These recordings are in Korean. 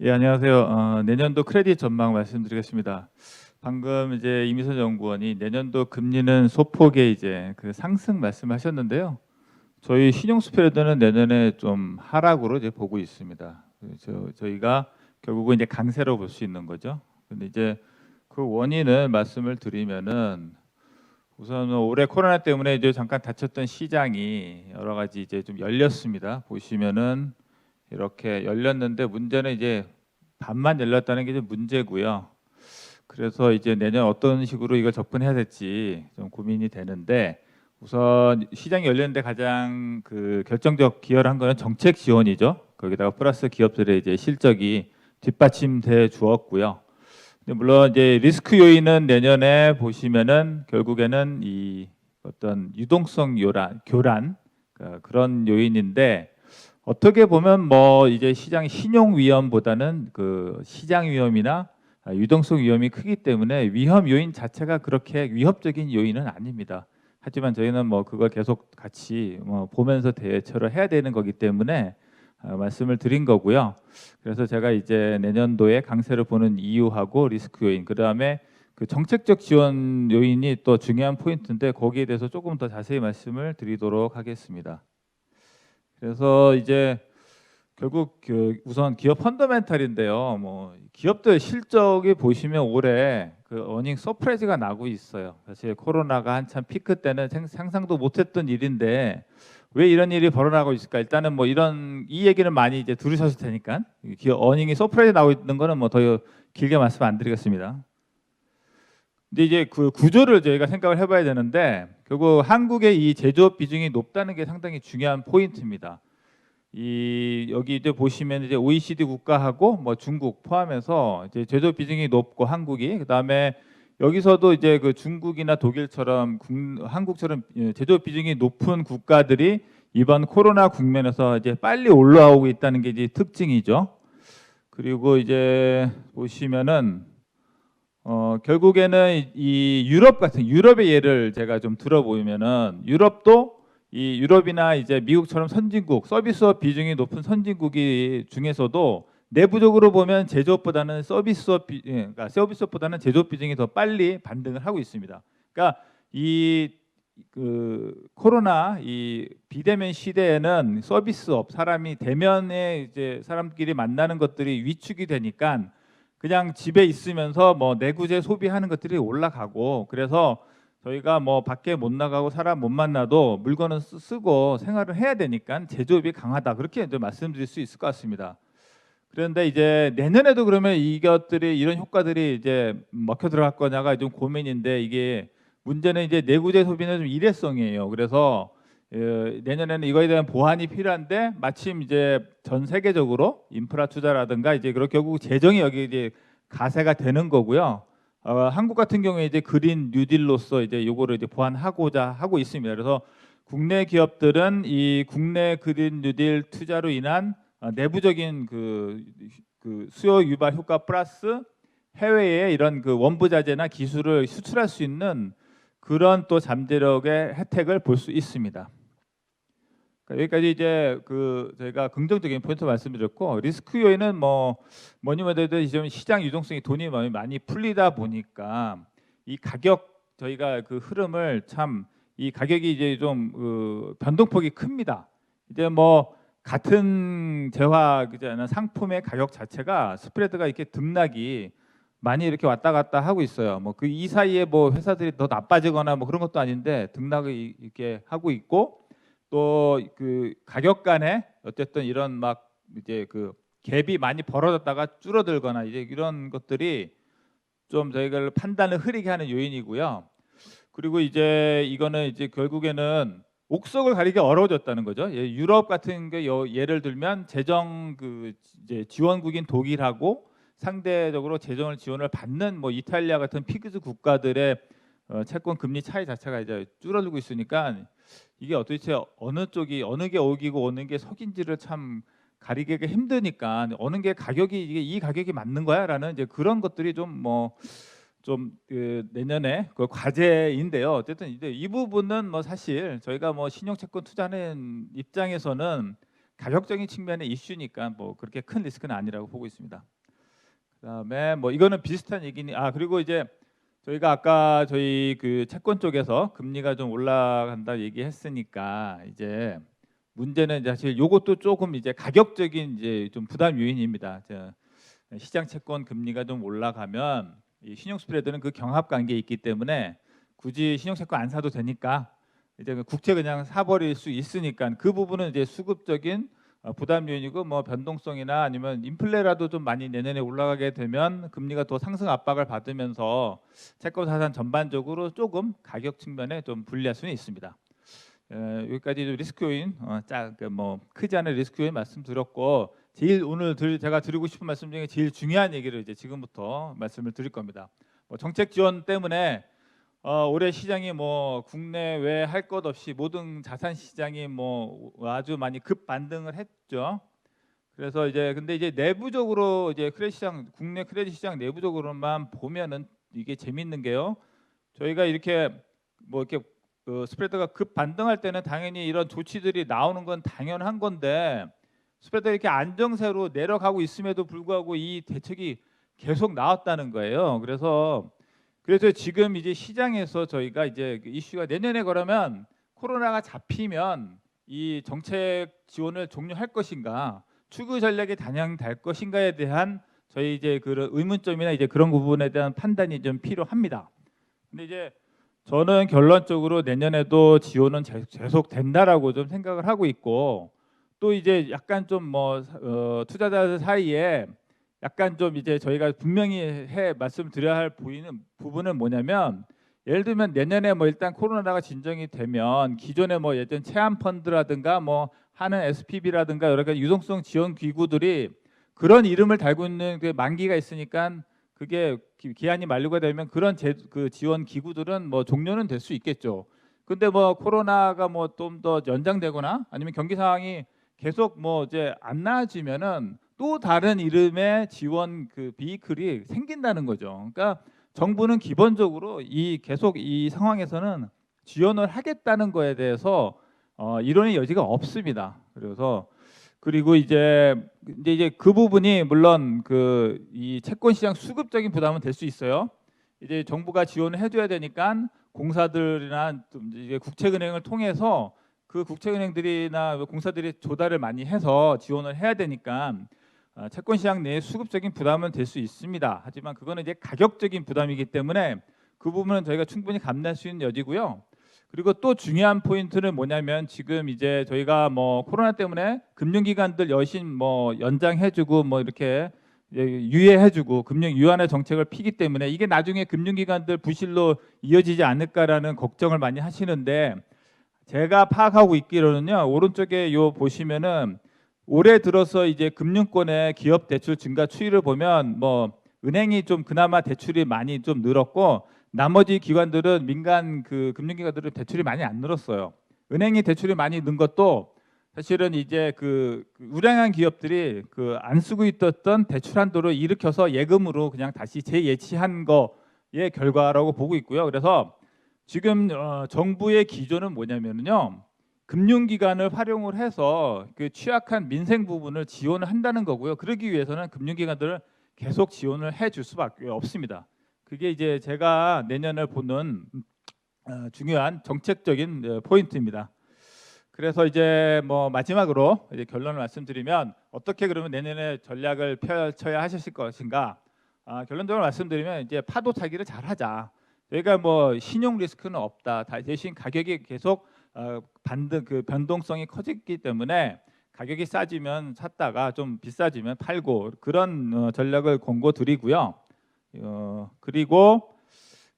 예, 안녕하세요. 어, 내년도 크레딧 전망 말씀드리겠습니다. 방금 이제 이미선 연구원이 내년도 금리는 소폭의 이제 그 상승 말씀하셨는데요. 저희 신용 스프레드는 내년에 좀 하락으로 이제 보고 있습니다. 저, 저희가 결국은 이제 강세로 볼 수 있는 거죠. 근데 이제 그 원인을 말씀을 드리면은 우선 올해 코로나 때문에 이제 잠깐 닫혔던 시장이 여러 가지 이제 좀 열렸습니다. 보시면은 이렇게 열렸는데 문제는 이제 반만 열렸다는 게좀 문제고요. 그래서 이제 내년 어떤 식으로 이걸 접근해야 될지 좀 고민이 되는데 우선 시장이 열렸는데 가장 그 결정적 기여를 한 거는 정책 지원이죠. 거기다가 플러스 기업들의 이제 실적이 뒷받침돼 주었고요. 물론 이제 리스크 요인은 내년에 보시면은 결국에는 이 어떤 유동성 요란, 교란 그 그런 요인인데 어떻게 보면 뭐 이제 시장 신용 위험보다는 그 시장 위험이나 유동성 위험이 크기 때문에 위험 요인 자체가 그렇게 위협적인 요인은 아닙니다. 하지만 저희는 뭐 그걸 계속 같이 뭐 보면서 대처를 해야 되는 거기 때문에 어, 말씀을 드린 거고요. 그래서 제가 이제 내년도에 강세를 보는 이유하고 리스크 요인, 그 다음에 그 정책적 지원 요인이 또 중요한 포인트인데 거기에 대해서 조금 더 자세히 말씀을 드리도록 하겠습니다. 그래서 이제 결국 그 우선 기업 펀더멘탈인데요. 뭐 기업들 실적이 보시면 올해 그 어닝 서프라이즈가 나고 있어요. 사실 코로나가 한참 피크 때는 생- 상상도 못했던 일인데 왜 이런 일이 벌어나고 있을까? 일단은 뭐 이런 이 얘기는 많이 이제 들으셨을 테니까 이 기업 어닝이 서프라이즈 나고 있는 거는 뭐 더 길게 말씀 안 드리겠습니다. 근데 이제 그 구조를 저희가 생각을 해봐야 되는데 결국 한국의 이 제조업 비중이 높다는 게 상당히 중요한 포인트입니다. 이 여기 이제 보시면 이제 OECD 국가하고 뭐 중국 포함해서 이제 제조업 비중이 높고 한국이 그다음에 여기서도 이제 그 중국이나 독일처럼 국, 한국처럼 예, 제조업 비중이 높은 국가들이 이번 코로나 국면에서 이제 빨리 올라오고 있다는 게 이제 특징이죠. 그리고 이제 보시면은 어, 결국에는 이- 이 유럽 같은 유럽의 예를 제가 좀 들어보면은 유럽도 이 유럽이나 이제 미국처럼 선진국 서비스업 비중이 높은 선진국이 중에서도 내부적으로 보면 제조업보다는 서비스업 비, 예, 그러니까 서비스업보다는 제조업 비중이 더 빨리 반등을 하고 있습니다. 그러니까 이 그 코로나 이 비대면 시대에는 서비스업 사람이 대면에 이제 사람끼리 만나는 것들이 위축이 되니까 그냥 집에 있으면서 뭐 내구재 소비하는 것들이 올라가고 그래서 저희가 뭐 밖에 못 나가고 사람 못 만나도 물건은 쓰- 쓰고 생활을 해야 되니까 제조업이 강하다 그렇게 말씀드릴 수 있을 것 같습니다. 그런데 이제 내년에도 그러면 이것들이 이런 효과들이 이제 먹혀 들어갈 거냐가 좀 고민인데 이게 문제는 이제 내구재 소비는 좀 일회성이에요. 그래서 어, 내년에는 이거에 대한 보완이 필요한데 마침 이제 전 세계적으로 인프라 투자라든가 이제 그렇게 결국 재정이 여기 이제 가세가 되는 거고요. 어, 한국 같은 경우에 이제 그린 뉴딜로서 이제 요거를 이제 보완하고자 하고 있습니다. 그래서 국내 기업들은 이 국내 그린 뉴딜 투자로 인한 어, 내부적인 그, 그 수요 유발 효과 플러스 해외에 이런 그 원부 자재나 기술을 수출할 수 있는 그런 또 잠재력의 혜택을 볼 수 있습니다. 그러니까 여기까지 이제 그 저희가 긍정적인 포인트 말씀드렸고 리스크 요인은 뭐 뭐니 뭐니 해도 지금 시장 유동성이 돈이 많이 풀리다 보니까 이 가격 저희가 그 흐름을 참 이 가격이 이제 좀 그 변동폭이 큽니다. 이제 뭐 같은 재화 그잖아 상품의 가격 자체가 스프레드가 이렇게 등락이 많이 이렇게 왔다 갔다 하고 있어요. 뭐 그 이 사이에 뭐 회사들이 더 나빠지거나 뭐 그런 것도 아닌데 등락을 이- 이렇게 하고 있고 또 그 가격 간에 어쨌든 이런 막 이제 그 갭이 많이 벌어졌다가 줄어들거나 이제 이런 것들이 좀 저희가 판단을 흐리게 하는 요인이고요. 그리고 이제 이거는 이제 결국에는 옥석을 가리기 어려워졌다는 거죠. 예, 유럽 같은 게 여- 예를 들면 재정 그 이제 지원국인 독일하고 상대적으로 재정을 지원을 받는 뭐 이탈리아 같은 피그스 국가들의 어, 채권 금리 차이 자체가 이제 줄어들고 있으니까 이게 도대체 어느 쪽이 어느 게 오기고 어느 게 속인지를 참 가리기가 힘드니까 어느 게 가격이 이게 이 가격이 맞는 거야라는 이제 그런 것들이 좀 뭐 좀 그 내년에 그 과제인데요. 어쨌든 이제 이 부분은 뭐 사실 저희가 뭐 신용 채권 투자하는 입장에서는 가격적인 측면의 이슈니까 뭐 그렇게 큰 리스크는 아니라고 보고 있습니다. 그다음에 뭐 이거는 비슷한 얘기니 아 그리고 이제 저희가 아까 저희 그 채권 쪽에서 금리가 좀 올라간다 얘기했으니까 이제 문제는 사실 요것도 조금 이제 가격적인 이제 좀 부담 요인입니다. 저 시장 채권 금리가 좀 올라가면 이 신용 스프레드는 그 경합 관계에 있기 때문에 굳이 신용 채권 안 사도 되니까 이제 그 국채 그냥 사버릴 수 있으니까 그 부분은 이제 수급적인 어, 부담 요인이고 뭐 변동성이나 아니면 인플레라도 좀 많이 내년에 올라가게 되면 금리가 더 상승 압박을 받으면서 채권 자산 전반적으로 조금 가격 측면에 좀 불리할 수는 있습니다. 에, 여기까지 좀 리스크 요인 어, 짝뭐 크지 않은 리스크 요인 말씀드렸고 제일 오늘 들, 제가 드리고 싶은 말씀 중에 제일 중요한 얘기를 이제 지금부터 말씀을 드릴 겁니다. 뭐 정책 지원 때문에 어, 올해 시장이 뭐 국내외 할 것 없이 모든 자산 시장이 뭐 아주 많이 급 반등을 했죠. 그래서 이제 근데 이제 내부적으로 이제 크레딧 시장 국내 크레딧 시장 내부적으로만 보면은 이게 재밌는 게요. 저희가 이렇게 뭐 이렇게 그 스프레드가 급 반등할 때는 당연히 이런 조치들이 나오는 건 당연한 건데 스프레드가 이렇게 안정세로 내려가고 있음에도 불구하고 이 대책이 계속 나왔다는 거예요. 그래서 그래서 지금 이제 시장에서 저희가 이제 그 이슈가 내년에 그러면 코로나가 잡히면 이 정책 지원을 종료할 것인가 추구 전략이 단행될 것인가에 대한 저희 이제 그 의문점이나 이제 그런 부분에 대한 판단이 좀 필요합니다. 근데 이제 저는 결론적으로 내년에도 지원은 제- 계속 된다라고 좀 생각을 하고 있고 또 이제 약간 좀뭐 어, 투자자들 사이에 약간 좀 이제 저희가 분명히 해 말씀드려야 할 보이는 부분은 뭐냐면 예를 들면 내년에 뭐 일단 코로나가 진정이 되면 기존에 뭐 예전 체험 펀드라든가 뭐 하는 SPB라든가 여러 가지 유동성 지원 기구들이 그런 이름을 달고 있는 그 만기가 있으니까 그게 기- 기한이 만료가 되면 그런 제, 그 지원 기구들은 뭐 종료는 될 수 있겠죠. 근데 뭐 코로나가 뭐 좀 더 연장되거나 아니면 경기 상황이 계속 뭐 이제 안 나아지면은 또 다른 이름의 지원 그 비이클이 생긴다는 거죠. 그러니까 정부는 기본적으로 이 계속 이 상황에서는 지원을 하겠다는 거에 대해서 어, 이론의 여지가 없습니다. 그래서 그리고 이제 이제 이제 그 부분이 물론 그 이 채권 시장 수급적인 부담은 될 수 있어요. 이제 정부가 지원을 해줘야 되니까 공사들이나 좀 이제 국채은행을 통해서 그 국채은행들이나 공사들이 조달을 많이 해서 지원을 해야 되니까 아, 채권 시장 내에 수급적인 부담은 될 수 있습니다. 하지만 그거는 이제 가격적인 부담이기 때문에 그 부분은 저희가 충분히 감내할 수 있는 여지고요. 그리고 또 중요한 포인트는 뭐냐면 지금 이제 저희가 뭐 코로나 때문에 금융기관들 여신 뭐 연장해주고 뭐 이렇게 예, 유예해주고 금융 유한의 정책을 피기 때문에 이게 나중에 금융기관들 부실로 이어지지 않을까라는 걱정을 많이 하시는데 제가 파악하고 있기로는요 오른쪽에 요 보시면은 올해 들어서 이제 금융권의 기업 대출 증가 추이를 보면 뭐 은행이 좀 그나마 대출이 많이 좀 늘었고 나머지 기관들은 민간 그 금융기관들은 대출이 많이 안 늘었어요. 은행이 대출이 많이 는 것도 사실은 이제 그, 그 우량한 기업들이 그 안 쓰고 있었던 대출 한도를 일으켜서 예금으로 그냥 다시 재예치한 거의 결과라고 보고 있고요. 그래서 지금 어, 정부의 기조는 뭐냐면요. 금융기관을 활용을 해서 그 취약한 민생 부분을 지원을 한다는 거고요. 그러기 위해서는 금융기관들을 계속 지원을 해줄 수밖에 없습니다. 그게 이제 제가 내년을 보는 어, 중요한 정책적인 어, 포인트입니다. 그래서 이제 뭐 마지막으로 이제 결론을 말씀드리면 어떻게 그러면 내년에 전략을 펼쳐야 하실 것인가? 아, 결론적으로 말씀드리면 이제 파도 타기를 잘 하자. 저희가 뭐 신용 리스크는 없다. 다- 대신 가격이 계속 어, 반등 그 변동성이 커졌기 때문에 가격이 싸지면 샀다가 좀 비싸지면 팔고 그런 어, 전략을 권고 드리고요. 어, 그리고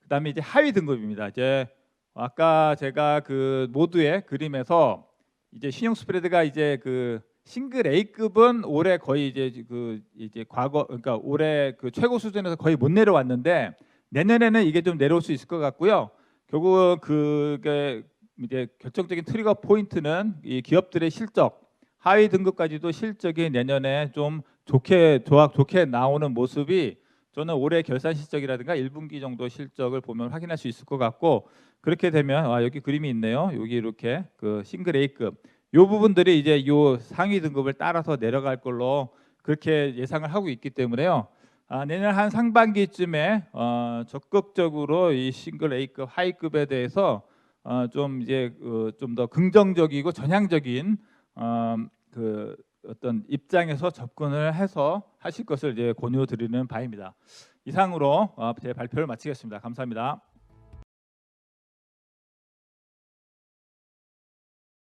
그다음에 이제 하위 등급입니다. 이제 아까 제가 그 모두의 그림에서 이제 신용 스프레드가 이제 그 싱글 A급은 올해 거의 이제 그 이제 과거 그러니까 올해 그 최고 수준에서 거의 못 내려왔는데 내년에는 이게 좀 내려올 수 있을 것 같고요. 결국 그게 이제 결정적인 트리거 포인트는 이 기업들의 실적 하위 등급까지도 실적이 내년에 좀 좋게 좋아 좋게 나오는 모습이 저는 올해 결산 실적이라든가 1분기 정도 실적을 보면 확인할 수 있을 것 같고 그렇게 되면 아 여기 그림이 있네요. 여기 이렇게 그 싱글 A급 요 부분들이 이제 요 상위 등급을 따라서 내려갈 걸로 그렇게 예상을 하고 있기 때문에요. 아, 내년 한 상반기쯤에 어, 적극적으로 이 싱글 A급 하위급에 대해서 어, 좀 이제 어, 좀더 긍정적이고 전향적인 어, 그 어떤 입장에서 접근을 해서 하실 것을 이제 권유드리는 바입니다. 이상으로 어, 제 발표를 마치겠습니다. 감사합니다.